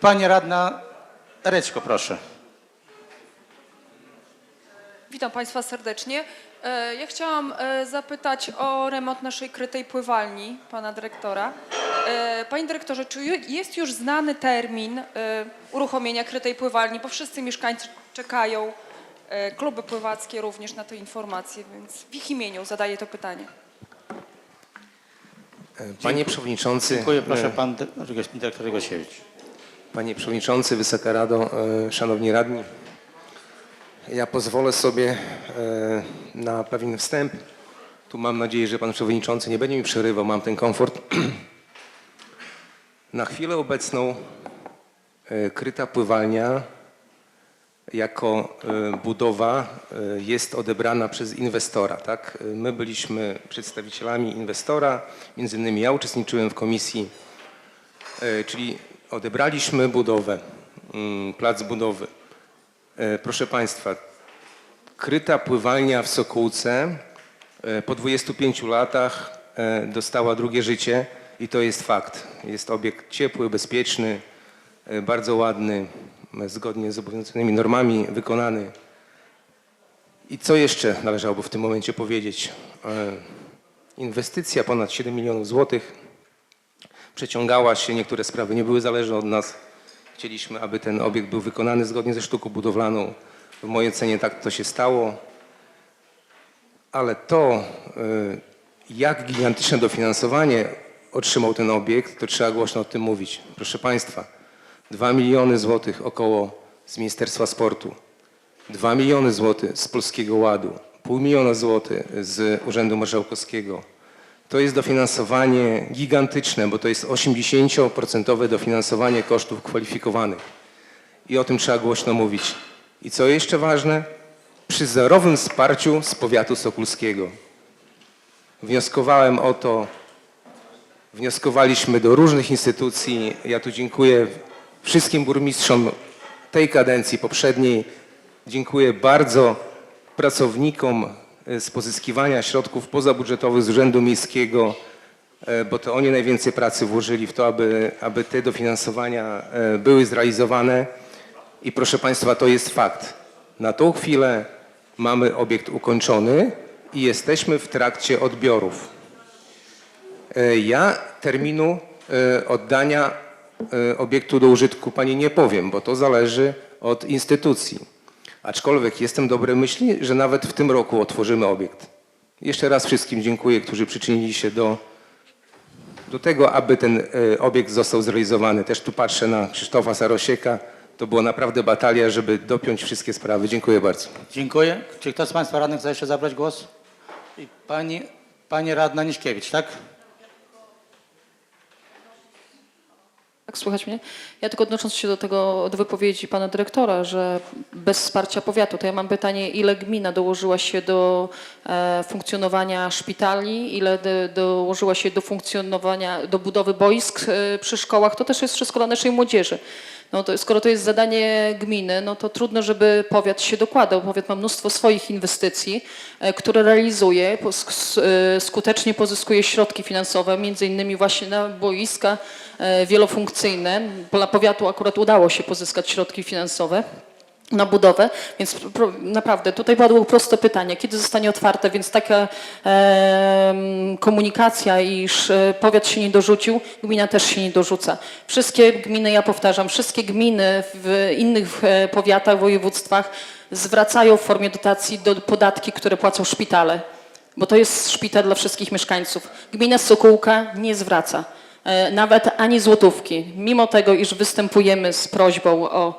Pani radna Reczko, proszę. Witam Państwa serdecznie. E, Ja chciałam e, zapytać o remont naszej krytej pływalni pana dyrektora. E, Panie dyrektorze, czy jest już znany termin uruchomienia krytej pływalni? Bo wszyscy mieszkańcy czekają, kluby pływackie również na tę informację, więc w ich imieniu zadaję to pytanie. Panie Przewodniczący, Dziękuję, proszę pan dy- dyrektor Gosiewicz. Panie Przewodniczący, Wysoka Rado, e, Szanowni Radni. Ja pozwolę sobie e, na pewien wstęp. Tu mam nadzieję, że Pan Przewodniczący nie będzie mi przerywał, mam ten komfort. Na chwilę obecną e, kryta pływalnia jako budowa jest odebrana przez inwestora. Tak? My byliśmy przedstawicielami inwestora, między innymi ja uczestniczyłem w komisji czyli odebraliśmy budowę, mm, plac budowy. E, Proszę Państwa, kryta pływalnia w Sokółce e, po 25 latach e, dostała drugie życie i to jest fakt. Jest obiekt ciepły, bezpieczny, bardzo ładny, zgodnie z obowiązującymi normami wykonany. I co jeszcze należałoby w tym momencie powiedzieć? Inwestycja ponad 7 milionów złotych przeciągała się, niektóre sprawy nie były zależne od nas. Chcieliśmy, aby ten obiekt był wykonany zgodnie ze sztuką budowlaną. W mojej ocenie tak to się stało. Ale to, y, jak gigantyczne dofinansowanie otrzymał ten obiekt, to trzeba głośno o tym mówić. Proszę Państwa, 2 miliony złotych około z Ministerstwa Sportu, 2 miliony złotych z Polskiego Ładu, pół miliona złotych z Urzędu Marszałkowskiego, to jest dofinansowanie gigantyczne, bo to jest 80% dofinansowanie kosztów kwalifikowanych. I o tym trzeba głośno mówić. I co jeszcze ważne, przy zerowym wsparciu z powiatu sokulskiego. Wnioskowałem o to, wnioskowaliśmy do różnych instytucji. Ja tu dziękuję wszystkim burmistrzom tej kadencji, poprzedniej. Dziękuję bardzo pracownikom z pozyskiwania środków pozabudżetowych z Urzędu Miejskiego, e, bo to oni najwięcej pracy włożyli w to, aby, aby te dofinansowania e, były zrealizowane. I proszę Państwa, to jest fakt. Na tą chwilę mamy obiekt ukończony i jesteśmy w trakcie odbiorów. E, Ja terminu e, oddania e, obiektu do użytku Pani nie powiem, bo to zależy od instytucji. Aczkolwiek jestem dobrej myśli, że nawet w tym roku otworzymy obiekt. Jeszcze raz wszystkim dziękuję, którzy przyczynili się do, do tego, aby ten e, obiekt został zrealizowany. Też tu patrzę na Krzysztofa Sarosieka. To była naprawdę batalia, żeby dopiąć wszystkie sprawy. Dziękuję bardzo. Dziękuję. Czy ktoś z Państwa radnych chce jeszcze zabrać głos? I pani, pani radna Niśkiewicz, tak? Tak, słychać mnie? Ja tylko odnosząc się do tego, do wypowiedzi pana dyrektora, że bez wsparcia powiatu, to ja mam pytanie, ile gmina dołożyła się do e, funkcjonowania szpitali, ile do, dołożyła się do funkcjonowania, do budowy boisk e, przy szkołach, to też jest wszystko dla naszej młodzieży. No to, skoro to jest zadanie gminy, no to trudno, żeby powiat się dokładał. Powiat ma mnóstwo swoich inwestycji, e, które realizuje, e, skutecznie pozyskuje środki finansowe, między innymi właśnie na boiska e, wielofunkcyjne. Dla powiatu akurat udało się pozyskać środki finansowe na budowę, więc naprawdę tutaj padło proste pytanie, kiedy zostanie otwarte, więc taka em, komunikacja, iż e, powiat się nie dorzucił, gmina też się nie dorzuca. Wszystkie gminy, ja powtarzam, wszystkie gminy w innych e, powiatach, województwach zwracają w formie dotacji do podatki, które płacą szpitale, bo to jest szpital dla wszystkich mieszkańców. Gmina Sokółka nie zwraca e, nawet ani złotówki, mimo tego, iż występujemy z prośbą o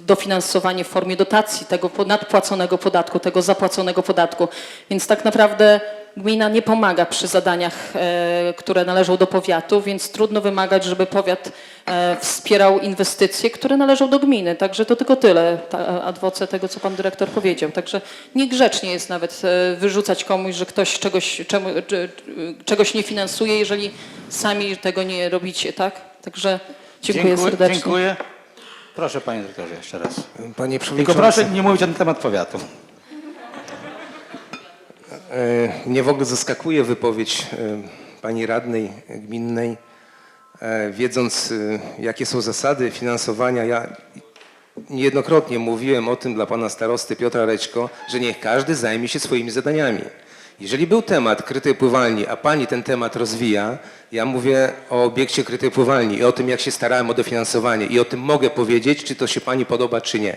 dofinansowanie w formie dotacji tego nadpłaconego podatku, tego zapłaconego podatku. Więc tak naprawdę gmina nie pomaga przy zadaniach, e, które należą do powiatu, więc trudno wymagać, żeby powiat e, wspierał inwestycje, które należą do gminy. Także to tylko tyle adwoce tego, co pan dyrektor powiedział. Także niegrzecznie jest nawet e, wyrzucać komuś, że ktoś czegoś, czemu, czegoś nie finansuje, jeżeli sami tego nie robicie, tak? Także dziękuję, serdecznie. Dziękuję. Proszę Panie Dyrektorze jeszcze raz. Panie Tylko Przewodniczący. proszę nie mówić na temat powiatu. E, Mnie w ogóle zaskakuje wypowiedź e, pani radnej gminnej, e, wiedząc jakie są zasady finansowania, ja niejednokrotnie mówiłem o tym dla pana starosty Piotra Rećko, że niech każdy zajmie się swoimi zadaniami. Jeżeli był temat krytej pływalni, a pani ten temat rozwija, ja mówię o obiekcie krytej pływalni i o tym, jak się starałem o dofinansowanie i o tym mogę powiedzieć, czy to się pani podoba, czy nie.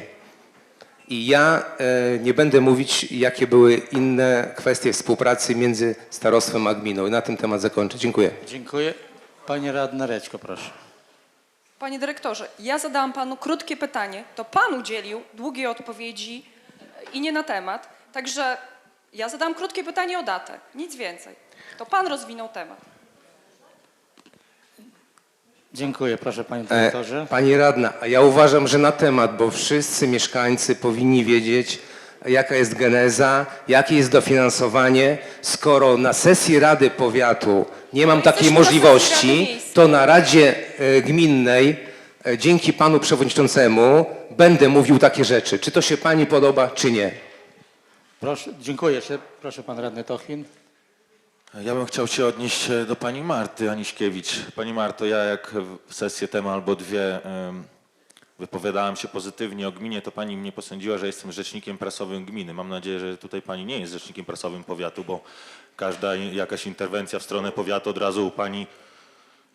I ja e, nie będę mówić, jakie były inne kwestie współpracy między starostwem a gminą. I na tym temat zakończę. Dziękuję. Dziękuję. Pani radna Reczko, proszę. Panie dyrektorze, ja zadałam panu krótkie pytanie, to pan udzielił długiej odpowiedzi i nie na temat. Także ja zadałam krótkie pytanie o datę, nic więcej. To pan rozwinął temat. Dziękuję, proszę panie E, dyrektorze. Pani radna, a ja uważam, że na temat, bo wszyscy mieszkańcy powinni wiedzieć, jaka jest geneza, jakie jest dofinansowanie. Skoro na sesji Rady Powiatu nie mam No, takiej jesteśmy na sesji Rady możliwości, Miejskiej. to na Radzie e, Gminnej e, dzięki panu przewodniczącemu będę mówił takie rzeczy. Czy to się pani podoba, czy nie? Proszę, dziękuję jeszcze. Proszę pan radny Tochin. Ja bym chciał się odnieść e, do pani Marty Aniśkiewicz. Pani Marto, ja jak w sesję temu albo dwie em, wypowiadałem się pozytywnie o gminie, to pani mnie posądziła, że jestem rzecznikiem prasowym gminy. Mam nadzieję, że tutaj pani nie jest rzecznikiem prasowym powiatu, bo każda jakaś interwencja w stronę powiatu od razu u pani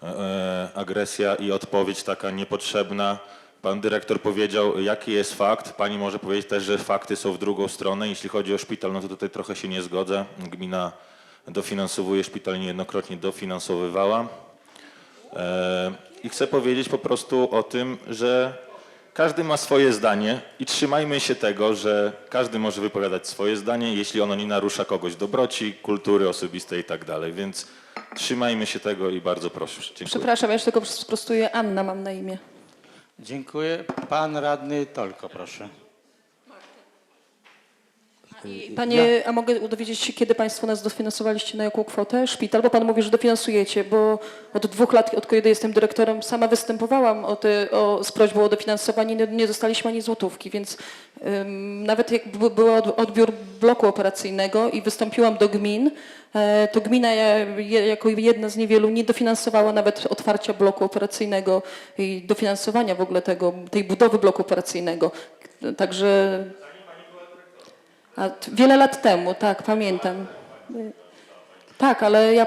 e, e, agresja i odpowiedź taka niepotrzebna. Pan dyrektor powiedział, jaki jest fakt. Pani może powiedzieć też, że fakty są w drugą stronę. Jeśli chodzi o szpital, no to tutaj trochę się nie zgodzę. Gmina dofinansowuje, szpital niejednokrotnie dofinansowywała. E, I chcę powiedzieć po prostu o tym, że każdy ma swoje zdanie i trzymajmy się tego, że każdy może wypowiadać swoje zdanie, jeśli ono nie narusza kogoś dobroci, kultury osobistej i tak dalej. Więc trzymajmy się tego i bardzo proszę. Dziękuję. Przepraszam, ja jeszcze tylko sprostuję. Anna mam na imię. Dziękuję. Pan radny Tolko, proszę. Panie, a mogę dowiedzieć się, kiedy Państwo nas dofinansowaliście, na jaką kwotę? Szpital, bo Pan mówi, że dofinansujecie, bo od dwóch lat, od kiedy jestem dyrektorem, sama występowałam o te, o, z prośbą o dofinansowanie, nie, nie dostaliśmy ani złotówki, więc ym, nawet jak by- był od- odbiór bloku operacyjnego i wystąpiłam do gmin, e, to gmina je- jako jedna z niewielu nie dofinansowała nawet otwarcia bloku operacyjnego i dofinansowania w ogóle tego, tej budowy bloku operacyjnego. Także a, wiele lat temu, tak, pamiętam. Tak, ale ja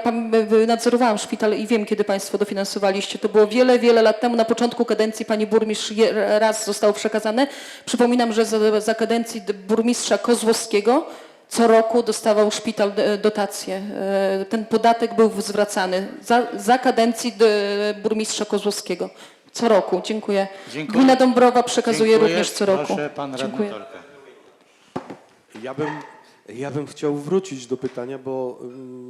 nadzorowałam szpital i wiem, kiedy Państwo dofinansowaliście. To było wiele, wiele lat temu. Na początku kadencji pani burmistrz raz zostało przekazane. Przypominam, że za, za kadencji burmistrza Kozłowskiego co roku dostawał szpital e, dotację. E, Ten podatek był zwracany za, za kadencji burmistrza Kozłowskiego. Co roku. Dziękuję. Dziękuję. Gmina Dąbrowa przekazuje Dziękuję. również co roku. Proszę pan radny Dziękuję. Ja bym, ja bym chciał wrócić do pytania, bo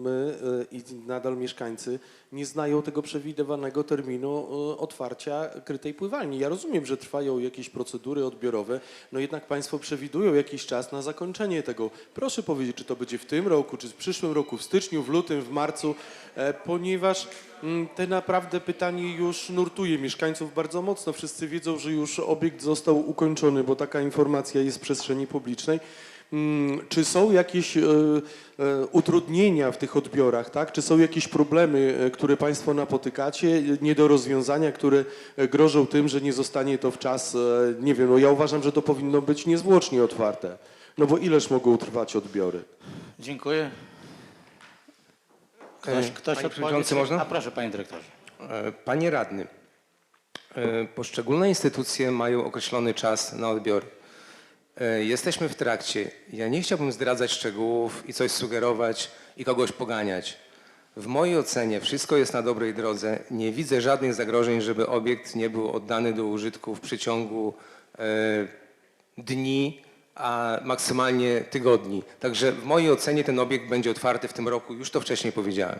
my y, i nadal mieszkańcy nie znają tego przewidywanego terminu y, otwarcia krytej pływalni. Ja rozumiem, że trwają jakieś procedury odbiorowe, no jednak Państwo przewidują jakiś czas na zakończenie tego. Proszę powiedzieć, czy to będzie w tym roku, czy w przyszłym roku, w styczniu, w lutym, w marcu, e, ponieważ mm, te naprawdę pytanie już nurtuje mieszkańców bardzo mocno. Wszyscy wiedzą, że już obiekt został ukończony, bo taka informacja jest w przestrzeni publicznej. Mm, Czy są jakieś e, e, utrudnienia w tych odbiorach, tak? Czy są jakieś problemy, e, które Państwo napotykacie, nie do rozwiązania, które grożą tym, że nie zostanie to w czas, nie wiem, no ja uważam, że to powinno być niezwłocznie otwarte. No bo ileż mogą trwać odbiory? Dziękuję. Ktoś, ktoś panie odpowie? przewodniczący, można? A proszę, panie dyrektorze. Panie radny, poszczególne instytucje mają określony czas na odbiory. E, Jesteśmy w trakcie. Ja nie chciałbym zdradzać szczegółów i coś sugerować i kogoś poganiać. W mojej ocenie wszystko jest na dobrej drodze. Nie widzę żadnych zagrożeń, żeby obiekt nie był oddany do użytku w przeciągu e, dni, a maksymalnie tygodni. Także w mojej ocenie ten obiekt będzie otwarty w tym roku. Już to wcześniej powiedziałem.